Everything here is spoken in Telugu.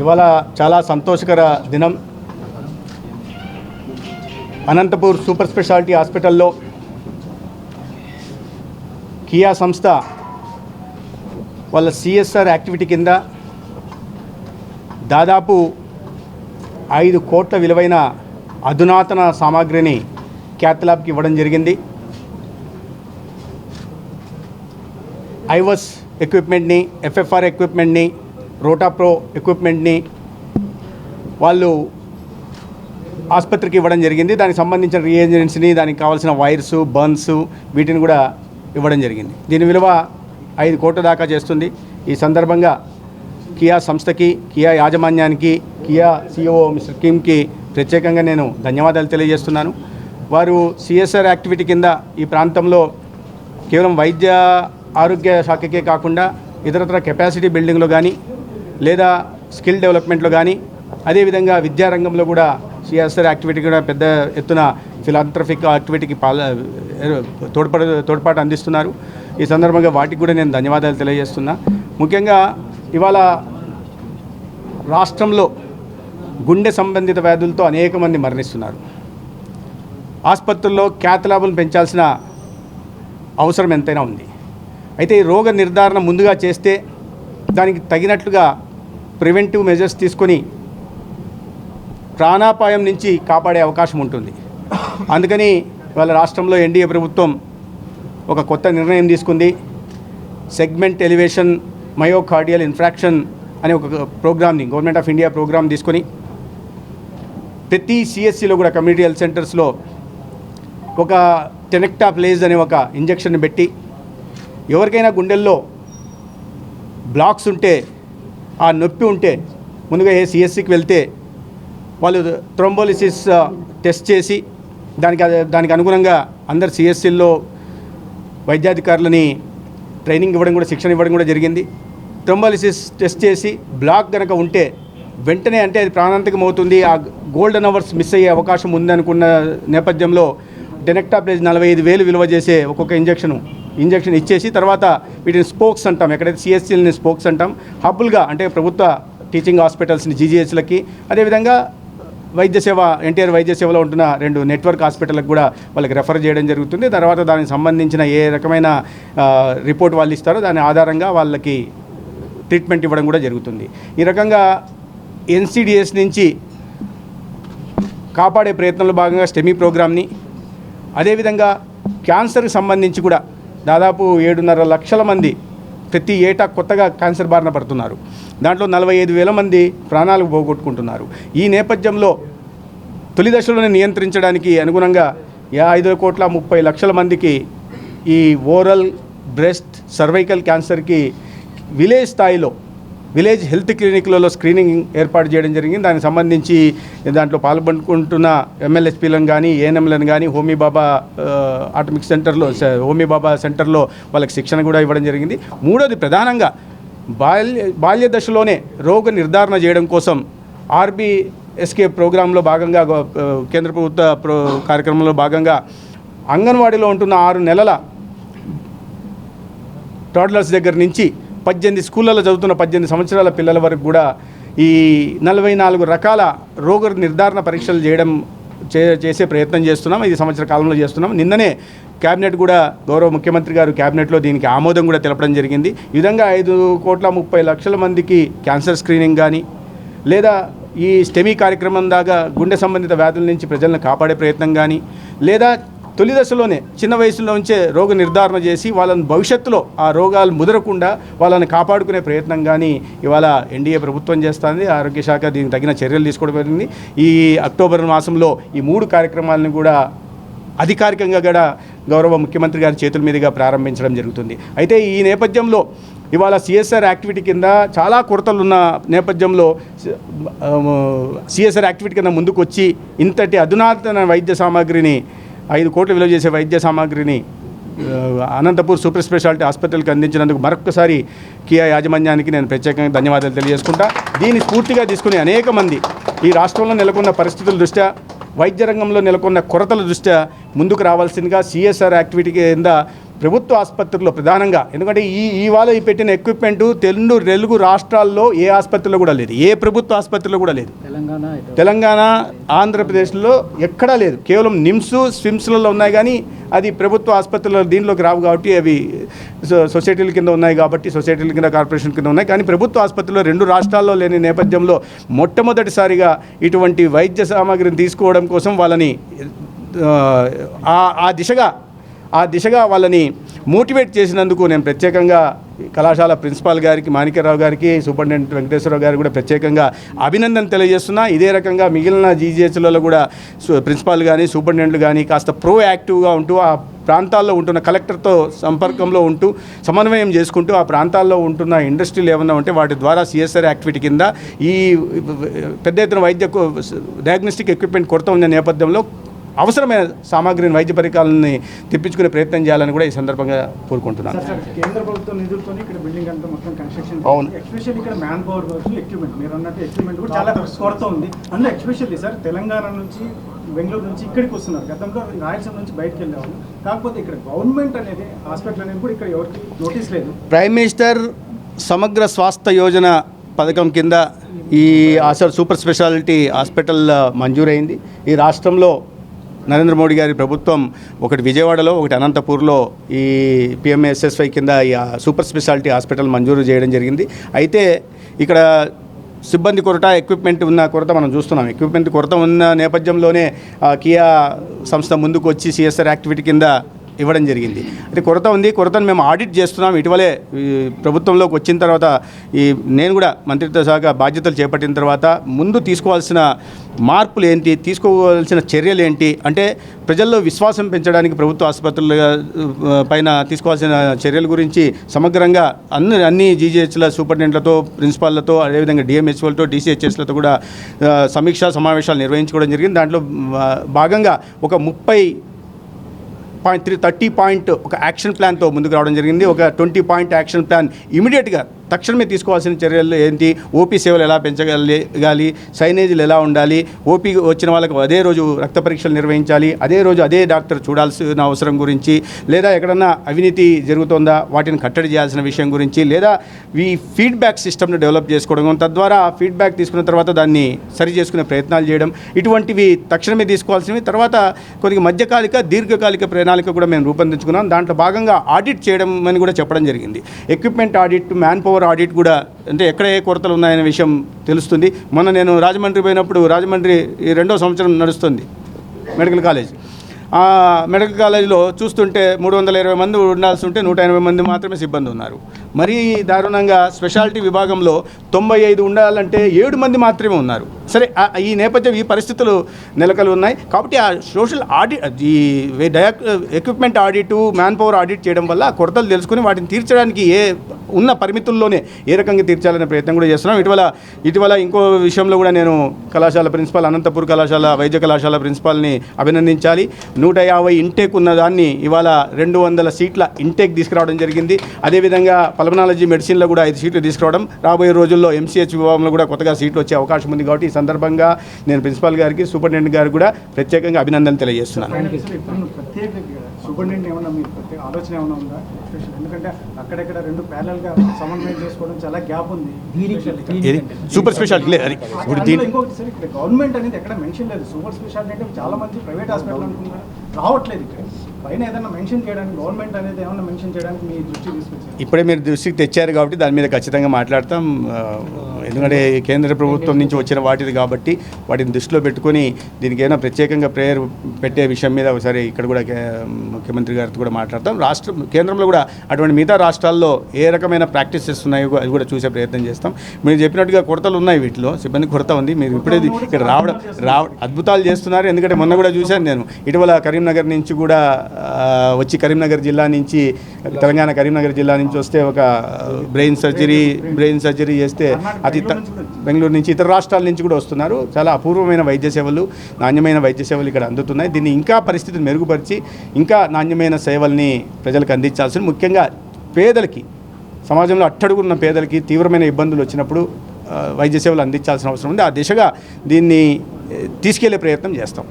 ఇవాళ చాలా సంతోషకర దినం. అనంతపూర్ సూపర్ స్పెషాలిటీ హాస్పిటల్లో కియా సంస్థ వాళ్ళ సిఎస్ఆర్ యాక్టివిటీ కింద దాదాపు ఐదు కోట్ల విలువైన అధునాతన సామాగ్రిని క్యాత్ ఇవ్వడం జరిగింది. ఐవస్ ఎక్విప్మెంట్ని ఎఫ్ఎఫ్ఆర్ ఎక్విప్మెంట్ని రోటాప్రో ఎక్విప్మెంట్ని వాళ్ళు ఆసుపత్రికి ఇవ్వడం జరిగింది. దానికి సంబంధించిన రియేజెంట్స్ని దానికి కావాల్సిన వైర్స్ బర్న్స్ వీటిని కూడా ఇవ్వడం జరిగింది. దీని విలువ ఐదు కోట్ల దాకా చేస్తుంది. ఈ సందర్భంగా కియా సంస్థకి కియా యాజమాన్యానికి కియా సిఓ మిస్టర్ కిమ్కి ప్రత్యేకంగా నేను ధన్యవాదాలు తెలియజేస్తున్నాను. వారు సిఎస్ఆర్ యాక్టివిటీ కింద ఈ ప్రాంతంలో కేవలం వైద్య ఆరోగ్య శాఖకే కాకుండా ఇతరతర కెపాసిటీ బిల్డింగ్లో కానీ లేదా స్కిల్ డెవలప్మెంట్లో కానీ అదేవిధంగా విద్యారంగంలో కూడా సిఎస్ఆర్ యాక్టివిటీ కూడా పెద్ద ఎత్తున ఫిలాంథ్రఫిక్ యాక్టివిటీకి పాల తోడ్పడ తోడ్పాటు అందిస్తున్నారు. ఈ సందర్భంగా వాటికి కూడా నేను ధన్యవాదాలు తెలియజేస్తున్నా. ముఖ్యంగా ఇవాళ రాష్ట్రంలో గుండె సంబంధిత వ్యాధులతో అనేక మంది మరణిస్తున్నారు. ఆసుపత్రుల్లో క్యాత్ పెంచాల్సిన అవసరం ఎంతైనా ఉంది. అయితే ఈ రోగ నిర్ధారణ ముందుగా చేస్తే దానికి తగినట్లుగా ప్రివెంటివ్ మెజర్స్ తీసుకొని ప్రాణాపాయం నుంచి కాపాడే అవకాశం ఉంటుంది. అందుకని వాళ్ళ రాష్ట్రంలో ఎన్డీఏ ప్రభుత్వం ఒక కొత్త నిర్ణయం తీసుకుంది. సెగ్మెంట్ ఎలివేషన్ మయోకార్డియల్ ఇన్ఫ్రాక్షన్ అనే ఒక ప్రోగ్రామ్ని గవర్నమెంట్ ఆఫ్ ఇండియా ప్రోగ్రామ్ తీసుకొని ప్రతి సిఎస్సిలో కూడా కమ్యూనిటీ హెల్త్ సెంటర్స్లో ఒక టెనెక్టాప్లేజ్ అనే ఒక ఇంజెక్షన్ పెట్టి ఎవరికైనా గుండెల్లో బ్లాక్స్ ఉంటే ఆ నొప్పి ఉంటే ముందుగా ఏ సిఎస్సికి వెళ్తే వాళ్ళు థ్రోంబోలిసిస్ టెస్ట్ చేసి దానికి దానికి అనుగుణంగా అందరు సిఎస్సిల్లో వైద్యాధికారులని ట్రైనింగ్ ఇవ్వడం కూడా శిక్షణ ఇవ్వడం కూడా జరిగింది. థ్రోంబోలిసిస్ టెస్ట్ చేసి బ్లాక్ కనుక ఉంటే వెంటనే అంటే అది ప్రాణాంతకం అవుతుంది ఆ గోల్డెన్ అవర్స్ మిస్ అయ్యే అవకాశం ఉందనుకున్న నేపథ్యంలో డెనెక్టాప్లేజ్ నలభై ఐదు వేలు విలువ చేసే ఒక్కొక్క ఇంజెక్షను ఇంజెక్షన్ ఇచ్చేసి తర్వాత వీటిని స్పోక్స్ అంటాం. ఎక్కడైతే సిఎస్సీలని స్పోక్స్ అంటాం హబ్బులుగా అంటే ప్రభుత్వ టీచింగ్ హాస్పిటల్స్ని జీజీహెచ్లకి అదేవిధంగా వైద్య సేవ ఎన్టీఆర్ వైద్య సేవలో ఉంటున్న రెండు నెట్వర్క్ హాస్పిటల్కి కూడా వాళ్ళకి రెఫర్ చేయడం జరుగుతుంది. తర్వాత దానికి సంబంధించిన ఏ రకమైన రిపోర్ట్ వాళ్ళు ఇస్తారో దాని ఆధారంగా వాళ్ళకి ట్రీట్మెంట్ ఇవ్వడం కూడా జరుగుతుంది. ఈ రకంగా ఎన్సీడిఎస్ నుంచి కాపాడే ప్రయత్నంలో భాగంగా స్టెమీ ప్రోగ్రామ్ని అదేవిధంగా క్యాన్సర్కి సంబంధించి కూడా దాదాపు ఏడున్నర లక్షల మంది ప్రతి ఏటా కొత్తగా క్యాన్సర్ బారిన పడుతున్నారు. దాంట్లో నలభై ఐదు వేల మంది ప్రాణాలు పోగొట్టుకుంటున్నారు. ఈ నేపథ్యంలో తొలి దశలోనే నియంత్రించడానికి అనుగుణంగా యా ఐదు కోట్ల ముప్పై లక్షల మందికి ఈ ఓరల్ బ్రెస్ట్ సర్వైకల్ క్యాన్సర్కి విలేజ్ స్థాయిలో విలేజ్ హెల్త్ క్లినిక్లలో స్క్రీనింగ్ ఏర్పాటు చేయడం జరిగింది. దానికి సంబంధించి దాంట్లో పాల్గొనుకుంటున్న ఎమ్మెల్యేస్పీలను కానీ ఏఎన్ఎంలను కానీ హోమీ బాబా ఆటమిక్ సెంటర్లో హోమీబాబా సెంటర్లో వాళ్ళకి శిక్షణ కూడా ఇవ్వడం జరిగింది. మూడోది ప్రధానంగా బాల్య బాల్య దశలోనే రోగ నిర్ధారణ చేయడం కోసం ఆర్బీఎస్కే ప్రోగ్రాంలో భాగంగా కేంద్ర ప్రభుత్వ ప్రో కార్యక్రమంలో భాగంగా అంగన్వాడీలో ఉంటున్న ఆరు నెలల టోడ్లర్స్ దగ్గర నుంచి పద్దెనిమిది స్కూళ్ళలో చదువుతున్న పద్దెనిమిది సంవత్సరాల పిల్లల వరకు కూడా ఈ నలభై నాలుగు రకాల రోగ నిర్ధారణ పరీక్షలు చేయడం చే చేసే ప్రయత్నం చేస్తున్నాం. ఇది సంవత్సర కాలంలో చేస్తున్నాం. నిన్ననే క్యాబినెట్ కూడా గౌరవ ముఖ్యమంత్రి గారు క్యాబినెట్లో దీనికి ఆమోదం కూడా తెలపడం జరిగింది. ఈ విధంగా ఐదు కోట్ల ముప్పై లక్షల మందికి క్యాన్సర్ స్క్రీనింగ్ కానీ లేదా ఈ స్టెమీ కార్యక్రమం దాకా గుండె సంబంధిత వ్యాధుల నుంచి ప్రజలను కాపాడే ప్రయత్నం కానీ లేదా తొలి దశలోనే చిన్న వయసులో నుంచే రోగ నిర్ధారణ చేసి వాళ్ళని భవిష్యత్తులో ఆ రోగాలు ముదరకుండా వాళ్ళని కాపాడుకునే ప్రయత్నం కానీ ఇవాళ ఎన్డీఏ ప్రభుత్వం చేస్తుంది. ఆరోగ్య శాఖ దీనికి తగిన చర్యలు తీసుకోవడం జరిగింది. ఈ అక్టోబర్ మాసంలో ఈ మూడు కార్యక్రమాలను కూడా అధికారికంగా కూడా గౌరవ ముఖ్యమంత్రి గారి చేతుల మీదుగా ప్రారంభించడం జరుగుతుంది. అయితే ఈ నేపథ్యంలో ఇవాళ సిఎస్ఆర్ యాక్టివిటీ కింద చాలా కొరతలున్న నేపథ్యంలో సిఎస్ఆర్ యాక్టివిటీ కింద ముందుకు వచ్చి ఇంతటి అధునాతన వైద్య సామాగ్రిని ఐదు కోట్లు విలువ చేసే వైద్య సామాగ్రిని అనంతపూర్ సూపర్ స్పెషాలిటీ హాస్పిటల్కి అందించినందుకు మరొకసారి కియా యాజమాన్యానికి నేను ప్రత్యేకంగా ధన్యవాదాలు తెలియజేసుకుంటా. దీన్ని స్ఫూర్తిగా తీసుకుని అనేక మంది ఈ రాష్ట్రంలో నెలకొన్న పరిస్థితుల దృష్ట్యా వైద్య రంగంలో నెలకొన్న కొరతల దృష్ట్యా ముందుకు రావాల్సిందిగా సిఎస్ఆర్ యాక్టివిటీ కింద ప్రభుత్వ ఆసుపత్రుల్లో ప్రధానంగా. ఎందుకంటే ఈ ఇవాళ ఈ పెట్టిన ఎక్విప్మెంట్ తెలుగు తెలుగు రాష్ట్రాల్లో ఏ ఆసుపత్రిలో కూడా లేదు. ఏ ప్రభుత్వ ఆసుపత్రిలో కూడా లేదు. తెలంగాణ ఆంధ్రప్రదేశ్లో ఎక్కడా లేదు. కేవలం నిమ్స్ స్విమ్స్లలో ఉన్నాయి కానీ అది ప్రభుత్వ ఆసుపత్రుల్లో దీనిలోకి రావు కాబట్టి అవి సో- సొసైటీల కింద ఉన్నాయి కాబట్టి సొసైటీల కింద కార్పొరేషన్ కింద ఉన్నాయి. కానీ ప్రభుత్వ ఆసుపత్రిలో రెండు రాష్ట్రాల్లో లేని నేపథ్యంలో మొట్టమొదటిసారిగా ఇటువంటి వైద్య సామాగ్రిని తీసుకోవడం కోసం వాళ్ళని ఆ దిశగా ఆ దిశగా వాళ్ళని మోటివేట్ చేసినందుకు నేను ప్రత్యేకంగా కళాశాల ప్రిన్సిపాల్ గారికి మాణిక్యరావు గారికి సూపరింటెండెంట్ వెంకటేశ్వరరావు గారికి కూడా ప్రత్యేకంగా అభినందన తెలియజేస్తున్నా. ఇదే రకంగా మిగిలిన జీజీహెచ్లలో కూడా ప్రిన్సిపాల్ కానీ సూపరింటెండెంట్లు కానీ కాస్త ప్రో యాక్టివ్గా ఉంటూ ఆ ప్రాంతాల్లో ఉంటున్న కలెక్టర్తో సంపర్కంలో ఉంటూ సమన్వయం చేసుకుంటూ ఆ ప్రాంతాల్లో ఉంటున్న ఇండస్ట్రీలు ఏమన్నా ఉంటే వాటి ద్వారా సిఎస్ఆర్ యాక్టివిటీ కింద ఈ పెద్ద ఎత్తున వైద్య డయాగ్నోస్టిక్ ఎక్విప్మెంట్ కొరత ఉన్న నేపథ్యంలో అవసరమైన సామాగ్రిని వైద్య పరికరాలని తెప్పించుకునే ప్రయత్నం చేయాలని కూడా ఈ సందర్భంగా కోరుకుంటున్నాను. అవును. తెలంగాణ నుంచి బెంగళూరు నుంచి ఇక్కడికి వస్తున్నారు. గతంలో రాయలసీమ నుంచి బయటకు వెళ్ళేవాళ్ళు. కాకపోతే ఇక్కడ గవర్నమెంట్ అనేది హాస్పిటల్ అనేది కూడా ఇక్కడ ఎవరికి నోటీస్ లేదు. ప్రైమ్ మినిస్టర్ సమగ్ర స్వాస్థ్య యోజన పథకం కింద ఈ అసలు సూపర్ స్పెషాలిటీ హాస్పిటల్ మంజూరైంది. ఈ రాష్ట్రంలో నరేంద్ర మోడీ గారి ప్రభుత్వం ఒకటి విజయవాడలో ఒకటి అనంతపూర్లో ఈ పిఎంఎస్ఎస్వై కింద ఈ సూపర్ స్పెషాలిటీ హాస్పిటల్ మంజూరు చేయడం జరిగింది. అయితే ఇక్కడ సిబ్బంది కొరత ఎక్విప్మెంట్ ఉన్న కొరత మనం చూస్తున్నాం. ఎక్విప్మెంట్ కొరత ఉన్న నేపథ్యంలోనే ఆ, కియా సంస్థ ముందుకు వచ్చి సిఎస్ఆర్ యాక్టివిటీ కింద ఇవ్వడం జరిగింది. అయితే కొరత ఉంది. కొరతను మేము ఆడిట్ చేస్తున్నాం. ఇటీవలే ప్రభుత్వంలోకి వచ్చిన తర్వాత ఈ నేను కూడా మంత్రిత్వ శాఖ బాధ్యతలు చేపట్టిన తర్వాత ముందు తీసుకోవాల్సిన మార్పులు ఏంటి? తీసుకోవాల్సిన చర్యలు ఏంటి? అంటే ప్రజల్లో విశ్వాసం పెంచడానికి ప్రభుత్వ ఆసుపత్రుల పైన తీసుకోవాల్సిన చర్యల గురించి సమగ్రంగా అన్ని అన్ని జీజీహెచ్ల సూపరింటెండెంట్లతో ప్రిన్సిపాల్లతో అదేవిధంగా డిఎంహెచ్ఓలతో డిసిహెచ్ఎస్లతో కూడా సమీక్ష సమీక్షా సమావేశాలు నిర్వహించుకోవడం జరిగింది. దాంట్లో భాగంగా ఒక ముప్పై పాయింట్ త్రీ థర్టీ పాయింట్ ఒక యాక్షన్ ప్లాన్తో ముందుకు రావడం జరిగింది. ఒక ట్వంటీ పాయింట్ యాక్షన్ ప్లాన్ ఇమీడియట్గా తక్షణమే తీసుకోవాల్సిన చర్యలు ఏంటి? ఓపీ సేవలు ఎలా పెంచగలగాలి? సైనేజీలు ఎలా ఉండాలి? ఓపీ వచ్చిన వాళ్ళకు అదే రోజు రక్త పరీక్షలు నిర్వహించాలి. అదే రోజు అదే డాక్టర్ చూడాల్సిన అవసరం గురించి లేదా ఎక్కడన్నా అవినీతి జరుగుతోందా? వాటిని కట్టడి చేయాల్సిన విషయం గురించి లేదా ఈ ఫీడ్బ్యాక్ సిస్టమ్ను డెవలప్ చేసుకోవడం తద్వారా ఫీడ్బ్యాక్ తీసుకున్న తర్వాత దాన్ని సరి చేసుకునే ప్రయత్నాలు చేయడం ఇటువంటివి తక్షణమే తీసుకోవాల్సినవి. తర్వాత కొద్దిగా మధ్యకాలిక దీర్ఘకాలిక ప్రణాళిక కూడా మేము రూపొందించుకున్నాం. దాంట్లో భాగంగా ఆడిట్ చేయడం అని కూడా చెప్పడం జరిగింది. Equipment audit man power audit కూడా అంటే ఎక్కడ ఏ కొరతలు ఉన్నాయనే విషయం తెలుస్తుంది. మొన్న నేను రాజమండ్రి పోయినప్పుడు రాజమండ్రి ఈ రెండో సంవత్సరం నడుస్తుంది మెడికల్ కాలేజ్. మెడికల్ కాలేజీలో చూస్తుంటే మూడు వందల ఇరవై మంది ఉండాల్సి ఉంటే నూట ఎనభై మంది మాత్రమే సిబ్బంది ఉన్నారు. మరీ దారుణంగా స్పెషాలిటీ విభాగంలో తొంభై ఐదు ఉండాలంటే ఏడు మంది మాత్రమే ఉన్నారు. సరే ఈ నేపథ్యం ఈ పరిస్థితులు నెలకలు ఉన్నాయి. కాబట్టి ఆ సోషల్ ఆడిట్ ఈ డయా equipment audit man power audit చేయడం వల్ల ఆ కొరతలు తెలుసుకుని వాటిని తీర్చడానికి ఏ ఉన్న పరిమితుల్లోనే ఏ రకంగా తీర్చాలనే ప్రయత్నం కూడా చేస్తున్నాం. ఇటీవల ఇటీవల ఇంకో విషయంలో కూడా నేను కళాశాల ప్రిన్సిపాల్ అనంతపూర్ కళాశాల వైద్య కళాశాల ప్రిన్సిపాల్ని అభినందించాలి. నూట యాభై ఇంటేక్ ఉన్న దాన్ని ఇవాళ రెండు వందల సీట్ల ఇంటేక్ తీసుకురావడం జరిగింది. అదేవిధంగా పల్మనాలజీ మెడిసిన్లో కూడా ఐదు సీట్లు తీసుకురావడం. రాబోయే రోజుల్లో ఎంసీహెచ్ విభాగంలో కూడా కొత్తగా సీట్లు వచ్చే అవకాశం ఉంది కాబట్టి ఈ సందర్భంగా నేను ప్రిన్సిపాల్ గారికి సూపరింటెండెంట్ గారికి కూడా ప్రత్యేకంగా అభినందన తెలియజేస్తున్నాను. ఇది సూపర్ స్పెషాలిటీ లేదు. అది ఇప్పుడు దీని గవర్నమెంట్ అనేది ఎక్కడ మెన్షన్ లేదు. సూపర్ స్పెషాలిటీ అంటే చాలా మంది ప్రైవేట్ హాస్పిటల్ అనుకుంటున్నారు. రావట్లేదు ఇక్కడ. పైన ఏదైనా మెన్షన్ చేయడానికి గవర్నమెంట్ అనేది ఏమైనా మెన్షన్ చేయడానికి మీ దృష్టి తీసుకొచ్చారు ఇప్పుడే మీరు దృష్టికి తెచ్చారు కాబట్టి దాని మీద ఖచ్చితంగా మాట్లాడతాం. ఎందుకంటే కేంద్ర ప్రభుత్వం నుంచి వచ్చిన వాటిది కాబట్టి వాటిని దృష్టిలో పెట్టుకొని దీనికి ఏమైనా ప్రత్యేకంగా ప్రేయర్ పెట్టే విషయం మీద ఒకసారి ఇక్కడ కూడా ముఖ్యమంత్రి గారితో కూడా మాట్లాడతాం. రాష్ట్రం కేంద్రంలో కూడా అటువంటి మిగతా రాష్ట్రాల్లో ఏ రకమైన ప్రాక్టీసెస్ ఉన్నాయో అది కూడా చూసే ప్రయత్నం చేస్తాం. మీరు చెప్పినట్టుగా కొరతలు ఉన్నాయి వీటిలో. సిబ్బంది కొరత ఉంది. మీరు ఇప్పుడే ఇక్కడ రావడం రావ అద్భుతాలు చేస్తున్నారు. ఎందుకంటే మొన్న కూడా చూశాను నేను. ఇటీవల కరీంనగర్ నుంచి కూడా వచ్చి కరీంనగర్ జిల్లా నుంచి తెలంగాణ కరీంనగర్ జిల్లా నుంచి వస్తే ఒక బ్రెయిన్ సర్జరీ బ్రెయిన్ సర్జరీ చేస్తే అతి బెంగళూరు నుంచి ఇతర రాష్ట్రాల నుంచి కూడా వస్తున్నారు. చాలా అపూర్వమైన వైద్య సేవలు నాణ్యమైన వైద్య సేవలు ఇక్కడ అందుతున్నాయి. దీన్ని ఇంకా పరిస్థితిని మెరుగుపరిచి ఇంకా నాణ్యమైన సేవల్ని ప్రజలకు అందించాల్సిన ముఖ్యంగా పేదలకి సమాజంలో అట్టడుగున్న పేదలకి తీవ్రమైన ఇబ్బందులు వచ్చినప్పుడు వైద్య సేవలు అందించాల్సిన అవసరం ఉంది. ఆ దిశగా దీన్ని తీసుకెళ్ళే ప్రయత్నం చేస్తాం.